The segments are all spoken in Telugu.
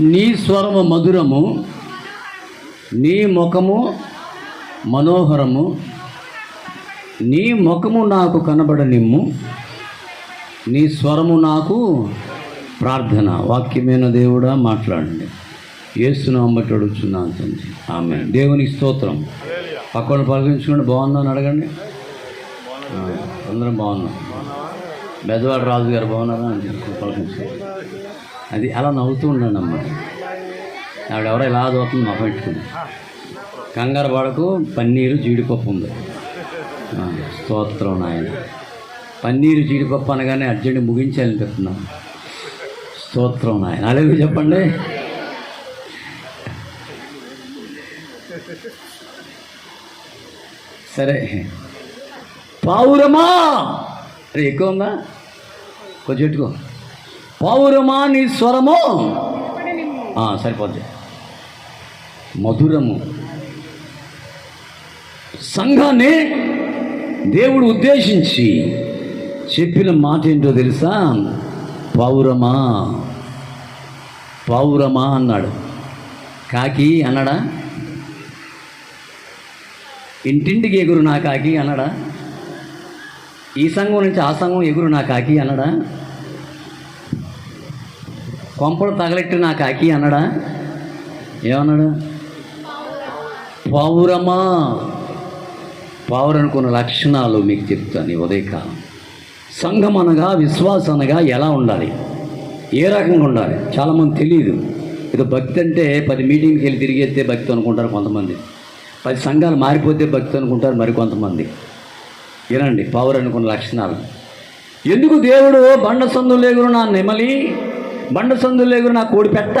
నీ స్వరము మధురము నీ ముఖము మనోహరము నీ ముఖము నాకు కనబడనిమ్ము నీ స్వరము నాకు ప్రార్థన. వాక్యమైన దేవుడా మాట్లాడండి. ఏస్తున్నాం బట్టి అడుగుతున్నాను తండ్రి. ఆమె దేవుని స్తోత్రం. పక్కన పలకరించుకోండి బాగుందని అడగండి. అందరం బాగున్నాం. బెదవాడ రాజు గారు బాగున్నారా అని చెప్పి పలకరించుకోండి. అది అలా నవ్వుతూ ఉన్నాడు అమ్మ ఆవిడెవరో ఇలా దోతుంది మొహం పెట్టుకుంది. కంగారు పడకు పన్నీరు జీడిపప్పు ఉంది. స్తోత్రం నాయన. పన్నీరు జీడిపప్పు అనగానే అర్జెంట్ ముగించాలనిపిస్తున్నాను స్తోత్రం నాయన. అలాగే చెప్పండి. సరే. పావురమా? అరే ఎక్కువ ఉందా? కొంచెం పెట్టుకో. పావురమా నీ స్వరము సరిపోద్ది. మధురము. సంఘాన్ని దేవుడు ఉద్దేశించి చెప్పిన మాట ఏంటో తెలుసా? పావురమా పావురమా అన్నాడు. కాకి అన్నాడా? ఇంటింటికి ఎగురు నా కాకి అన్నాడా? ఈ సంఘం నుంచి ఆ సంఘం ఎగురు నా కాకి అన్నాడా? కొంపలు తగలెట్టి నా కాకి అన్నాడా? ఏమన్నాడు? పావురమా పావురనుకున్న లక్షణాలు మీకు చెప్తాను ఉదయకాలం. సంఘం అనగా విశ్వాసం అనగా ఎలా ఉండాలి? ఏ రకంగా ఉండాలి? చాలామంది తెలియదు ఇది భక్తి అంటే పది మీటింగ్కి వెళ్ళి తిరిగేస్తే భక్తి అనుకుంటారు కొంతమంది. పది సంఘాలు మారిపోతే భక్తి అనుకుంటారు మరి కొంతమంది. వినండి పవర్ అనుకున్న లక్షణాలు. ఎందుకు దేవుడు బండ సందులు లేగురు నా నెమలి బండ సందులు ఎగురు నా కోడి పెట్ట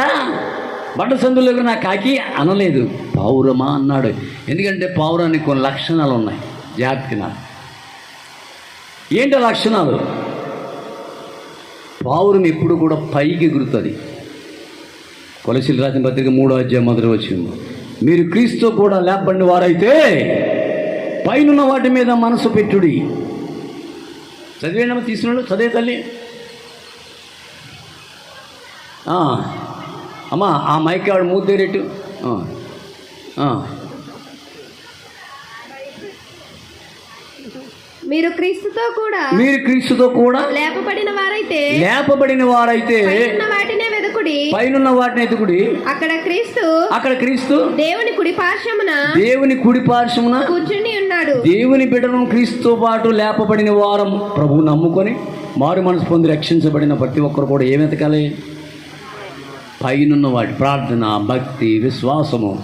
బండ సందులు ఎగురు నా కాకి అనలేదు. పావురమా అన్నాడు. ఎందుకంటే పావురానికి కొన్ని లక్షణాలు ఉన్నాయి. జాగ్రత్తగా ఏంటి లక్షణాలు? పావురం ఎప్పుడు కూడా పైకి ఎగురుతుంది. కొలసిలు రాసిన పత్రిక మూడో అధ్యాయం మొదటి వచ్చింది మీరు క్రీస్తు కూడా లేపండి వారైతే పైనున్న వాటి మీద మనసు పెట్టుడి. చదివేనమ్మా తీసుకున్నాడు చదివే తల్లి. అమ్మా ఆ మైక్ ఆవిడ మూతేరెట్టు ఆ, ఆ. మీరు క్రీస్తుతో కూడా మీరు క్రీస్తుతో కూడా లేపబడిన వారైతే లేపబడిన వారైతే వాటినే వెదకుడి పైనున్న వాటిని ఎదుగుడి అక్కడ క్రీస్తు అక్కడ క్రీస్తు దేవుని కుడి పార్శ్వమున దేవుని కుడి పార్శ్వమున కూర్చుని ఉన్నాడు. దేవుని బిడ్డను క్రీస్తుతో పాటు లేపబడిన వారం ప్రభువు నమ్ముకొని మారు మనసు పొంది రక్షించబడిన ప్రతి ఒక్కరు కూడా ఏం వెతకాలి? పైనున్న వాటి ప్రార్థన భక్తి విశ్వాసము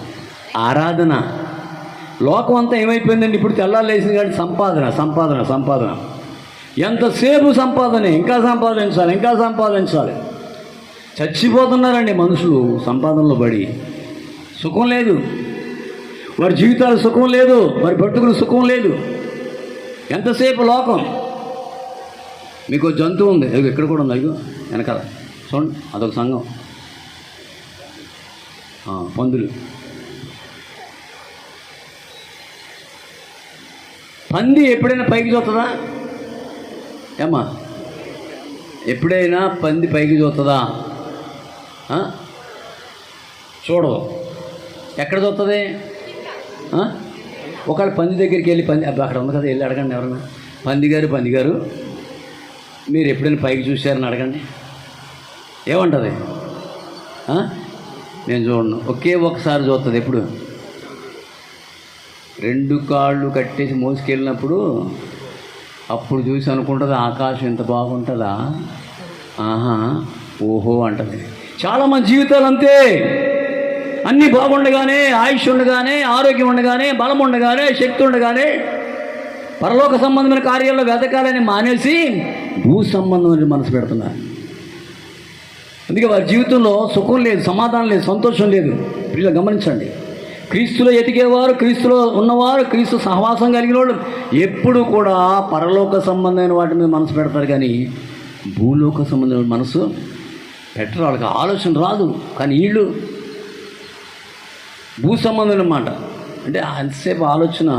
ఆరాధన. లోకం అంతా ఏమైపోయిందండి? ఇప్పుడు తెల్లాలేసింది కాబట్టి సంపాదన సంపాదన సంపాదన. ఎంతసేపు సంపాదన? ఇంకా సంపాదించాలి ఇంకా సంపాదించాలి. చచ్చిపోతున్నారండి మనుషులు సంపాదనలో పడి. సుఖం లేదు. వారి జీవితాలు సుఖం లేదు. వారి బ్రతుకులు సుఖం లేదు. ఎంతసేపు లోకం? మీకు జంతువు ఉంది. ఇదిగో ఇక్కడ కూడా ఉంది. అయ్యో వెనకాల. చూడండి అదొక సంఘం. పందులు పంది ఎప్పుడైనా పైకి చూస్తుందా ఏమ్మా? ఎప్పుడైనా పంది పైకి చూస్తుందా చూడదు. ఎక్కడ చూస్తుంది ఒకవేళ పంది దగ్గరికి వెళ్ళి పంది అక్కడ ఉంది కదా వెళ్ళి అడగండి ఎవరన్నా. పంది గారు పంది గారు మీరు ఎప్పుడైనా పైకి చూశారని అడగండి. ఏమంటుంది? నేను చూడను. ఒకే ఒకసారి చూస్తుంది ఎప్పుడు? రెండు కాళ్ళు కట్టేసి మోసుకెళ్ళినప్పుడు అప్పుడు చూసి అనుకుంటుంది ఆకాశం ఎంత బాగుంటుందా? ఆహా ఓహో అంటది. చాలామంది జీవితాలు అంతే. అన్నీ బాగుండగానే ఆయుష్ ఉండగానే ఆరోగ్యం ఉండగానే బలం ఉండగానే శక్తి ఉండగానే పరలోక సంబంధమైన కార్యాల్లో వెతకాలని మానేసి భూ సంబంధమైన మనసు పెడుతున్నారు. అందుకే వారి జీవితంలో సుఖం లేదు సమాధానం లేదు సంతోషం లేదు. వీళ్ళు గమనించండి. క్రీస్తులో ఎతికేవారు క్రీస్తులో ఉన్నవారు క్రీస్తు సహవాసం కలిగిన వాళ్ళు ఎప్పుడు కూడా పరలోక సంబంధమైన వాటి మీద మనసు పెడతారు కానీ భూలోక సంబంధమైన మనసు పెట్టరు వాళ్ళకి ఆలోచన రాదు కానీ వీళ్ళు భూ సంబంధం అనమాట అంటే అంతసేపు ఆలోచన.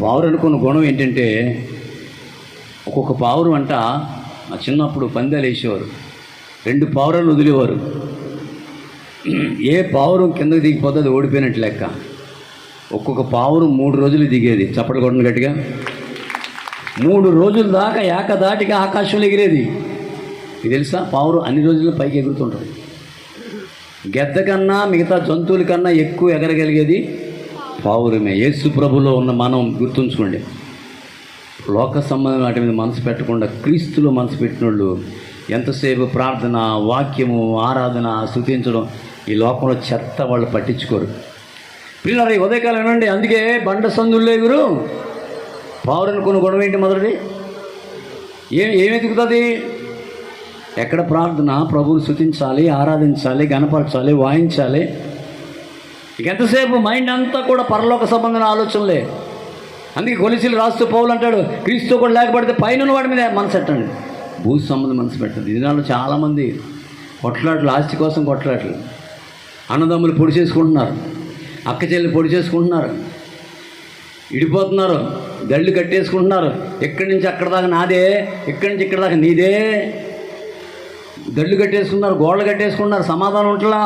పావురు అనుకున్న గుణం ఏంటంటే ఒక్కొక్క పావురు అంట చిన్నప్పుడు పందాలు వేసేవారు. రెండు పావురాలు వదిలేవారు. ఏ పావురం కిందకి దిగిపోతే అది ఓడిపోయినట్టు లెక్క. ఒక్కొక్క పావురం మూడు రోజులు దిగేది. చప్పట్లు కొట్టను గట్టిగా. మూడు రోజుల దాకా ఏకదాటిగా ఆకాశంలో ఎగిరేది. ఇది తెలుసా? పావురం అన్ని రోజులు పైకి ఎగురుతుంటుంది. గెద్ద కన్నా మిగతా జంతువుల కన్నా ఎక్కువ ఎగరగలిగేది పావురమే. యేసు ప్రభులో ఉన్న మనం గుర్తుంచుకోండి. లోక సంబంధం వాటి మీద మనసు పెట్టకుండా క్రీస్తులో మనసు పెట్టినోళ్ళు ఎంతసేపు ప్రార్థన వాక్యము ఆరాధన స్థుతించడం ఈ లోకంలో చెత్త వాళ్ళు పట్టించుకోరు. పిల్లలు ఉదయకాలం ఏనండి అందుకే బండ సందుల్లో ఎగురు పావురని కొన్ని గొడవ ఏంటి మొదటిది? ఏం ఏమి ఎదుగుతుంది ఎక్కడ ప్రార్థన? ప్రభువుని స్థుతించాలి ఆరాధించాలి గణపరచాలి వాయించాలి. ఇక ఎంతసేపు మైండ్ అంతా కూడా పరలోక సంబంధమైన ఆలోచనలే. అందుకే కొలిసిలు రాస్తూ పౌలు అంటాడు క్రీస్తు కూడా లేకపోతే పైన వాడి మీద మనసు భూ సంబంధం మనసు పెట్టండి ఈ దినాల్లో చాలామంది కొట్లాట్లు ఆస్తి కోసం కొట్లాట్లు. అన్నదమ్ములు పొడి చేసుకుంటున్నారు. అక్క చెల్లి పొడి చేసుకుంటున్నారు. ఇడిపోతున్నారు. గళ్ళు కట్టేసుకుంటున్నారు. ఎక్కడి నుంచి అక్కడ దాకా నాదే? ఎక్కడి నుంచి ఇక్కడ దాకా నీదే? గళ్ళు కట్టేసుకున్నారు గోడలు కట్టేసుకున్నారు సమాధానం ఉంటలా?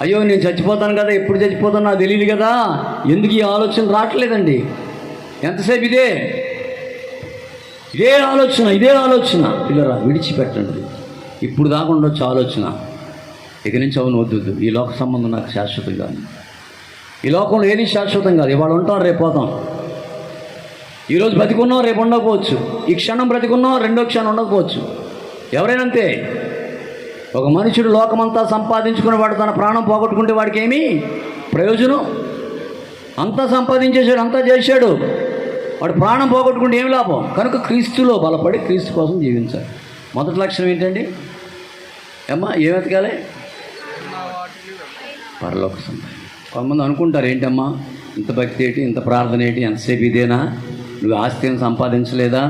అయ్యో నేను చచ్చిపోతాను కదా ఎప్పుడు చచ్చిపోతాను నాకు తెలియదు కదా. ఎందుకు ఈ ఆలోచన రావట్లేదండి? ఎంతసేపు ఇదే? ఇదే ఆలోచన ఇదే ఆలోచన. పిల్లరా విడిచిపెట్టండి. ఇప్పుడు దాకా ఉండొచ్చు ఆలోచన. ఇక నుంచి అవును వద్దు ఈ లోక సంబంధం నాకు శాశ్వతం కాదు. ఈ లోకంలో ఏది శాశ్వతం కాదు. ఇవాళ ఉంటాం రేపు పోతాం. ఈరోజు బ్రతికున్నాం రేపు ఉండకపోవచ్చు. ఈ క్షణం బ్రతికున్నాం రెండో క్షణం ఉండకపోవచ్చు. ఎవరైనా అంతే ఒక మనుషుడు లోకమంతా సంపాదించుకుని వాడు తన ప్రాణం పోగొట్టుకుంటే వాడికి ఏమీ ప్రయోజనం? అంతా సంపాదించేశాడు అంతా చేశాడు. వాడు ప్రాణం పోగొట్టుకుంటే ఏమి లాభం? కనుక క్రీస్తులో బలపడి క్రీస్తు కోసం జీవించాలి. మొదటి లక్షణం ఏంటండి? ఏమ్మా ఏం వెతకాలి? పరలోక సంపాదన కొంతమంది అనుకుంటారు ఏంటమ్మా ఇంత భక్తి ఏంటి ఇంత ప్రార్థన ఏంటి ఎంతసేపు ఇదేనా? నువ్వు ఆస్తిని సంపాదించలేదా?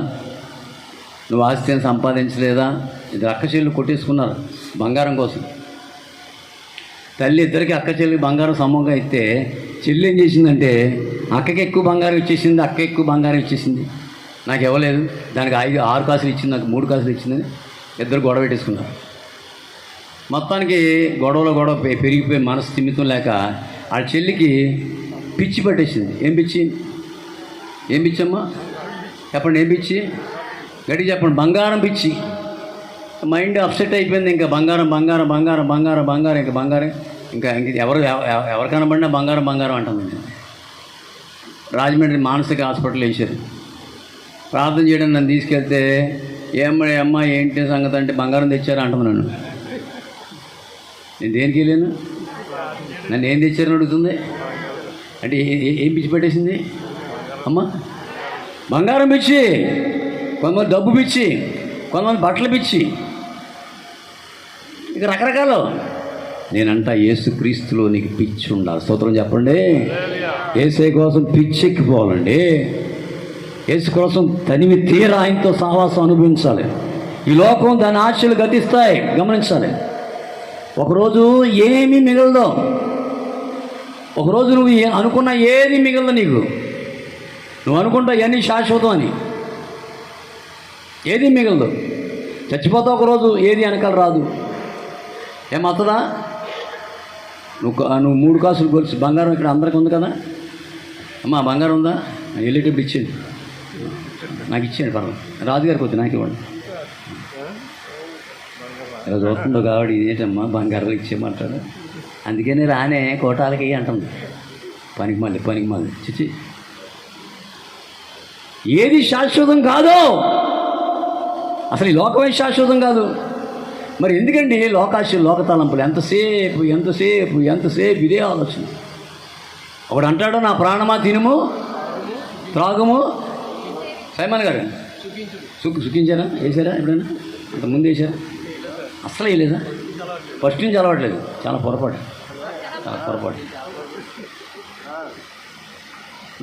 నువ్వు ఆస్తిని సంపాదించలేదా? ఇది అక్క చెల్లి కొట్టేసుకున్నారు బంగారం కోసం. తల్లి ఇద్దరికి అక్క చెల్లి బంగారం సమూహంగా ఇస్తే చెల్లి ఏం చేసిందంటే అక్కకి ఎక్కువ బంగారం ఇచ్చేసింది అక్క ఎక్కువ బంగారం ఇచ్చేసింది. నాకు ఇవ్వలేదు. దానికి ఐదు ఆరు కాసులు ఇచ్చింది నాకు మూడు కాసులు ఇచ్చిందని ఇద్దరు గొడవ పెట్టేసుకున్నారు. మొత్తానికి గొడవలో గొడవ పెరిగిపోయి మనసు తిమ్మితం లేక ఆ చెల్లికి పిచ్చి పట్టేసింది. ఏం పిచ్చి? ఏం పిచ్చమ్మా? చెప్పండి ఏం పిచ్చి? గట్టిగా చెప్పండి బంగారం పిచ్చి. మైండ్ అప్సెట్ అయిపోయింది ఇంకా బంగారం బంగారం బంగారం బంగారం బంగారం ఇంకా బంగారం. ఇంకా ఎవరు ఎవ- ఎవరు కనబడినా బంగారం బంగారం అంటుంది రాజమండ్రి మానసిక హాస్పిటల్ వేసారు ప్రార్థన చేయడం నన్ను తీసుకెళ్తే ఏమ్మా అమ్మ ఏంటి సంగతి? అంటే బంగారం తెచ్చారు? అంటుంది నన్ను. నేను దేనికి వెళ్ళాను? నన్ను ఏం తెచ్చారని అడుగుతుంది? అంటే ఏం పిచ్చి పెట్టేసింది? అమ్మ బంగారం పిచ్చి కొంతమంది డబ్బు పిచ్చి కొంతమంది బట్టలు పిచ్చి. ఇక రకరకాలు. నేనంట ఏసుక్రీస్తులో నీకు పిచ్చి ఉండాలి. స్తోత్రం చెప్పండి. ఏసే కోసం పిచ్చెక్కిపోవాలండి. ఏసు కోసం తనివి తీర ఆయనతో సహవాసం అనుభవించాలి. ఈ లోకం దాని ఆశలు గతిస్తాయి. గమనించాలి. ఒకరోజు ఏమీ మిగలదు. ఒకరోజు నువ్వు అనుకున్న ఏది మిగలదు నీకు. నువ్వు అనుకుంటా ఇవన్నీ శాశ్వతం అని. ఏది మిగలదు. చచ్చిపోతావు ఒకరోజు ఏది వెనకాల రాదు. ఏమవుతుందా నువ్వు నువ్వు మూడు కాసులు గొలుసు. బంగారం ఇక్కడ అందరికి ఉంది కదా? అమ్మా బంగారం ఉందా? వెళ్ళేటప్పుడు ఇచ్చేది నాకు ఇచ్చేయండి పర్వాలేదు. రాజుగారికి వద్దు నాకు ఇవ్వండి. ఇలా చూస్తుండో కాబట్టి ఇదేంటమ్మా బంగారం ఇచ్చేయమంటాడు. అందుకని రానే కోటాలకి అంటుంది. పనికి మళ్ళీ పనికి మళ్ళీ. చిచి ఏది శాశ్వతం కాదో? అసలు ఈ లోకమే శాశ్వతం కాదు? మరి ఎందుకండి లోకాశ లోకతలంపులు? ఎంతసేపు ఎంతసేపు ఎంతసేపు? ఇదే ఆలోచన. ఒకడు అంటాడు నా ప్రాణమా తినుము? త్రాగము? సైమన్ గారు. సుఖ సుఖించారా? వేసారా ఎప్పుడైనా? అంతకుముందు ముందు వేసారా అసలు వేయలేదా? ఫస్ట్ నుంచి అలవాట్లేదు. చాలా పొరపాటు. చాలా పొరపాటు.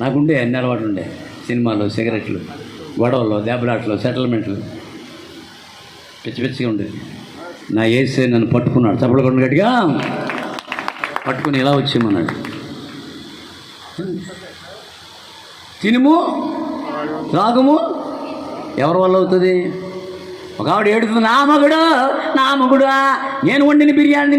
నాకుండే అన్ని అలవాటు ఉండే. సినిమాలు సిగరెట్లు గొడవలు దెబ్బలాట్లు సెటిల్మెంట్లు. పిచ్చి పిచ్చిగా ఉండేది నా ఏసే నన్ను పట్టుకున్నాడు. చప్పలు గట్టిగా. పట్టుకుని ఇలా వచ్చేయమన్నాడు? తినుము త్రాగము. ఎవరి వల్ల అవుతుంది? ఒక ఆవిడ ఏడుతుంది నా మగుడు నా మగుడు నేను వండిన బిర్యానీ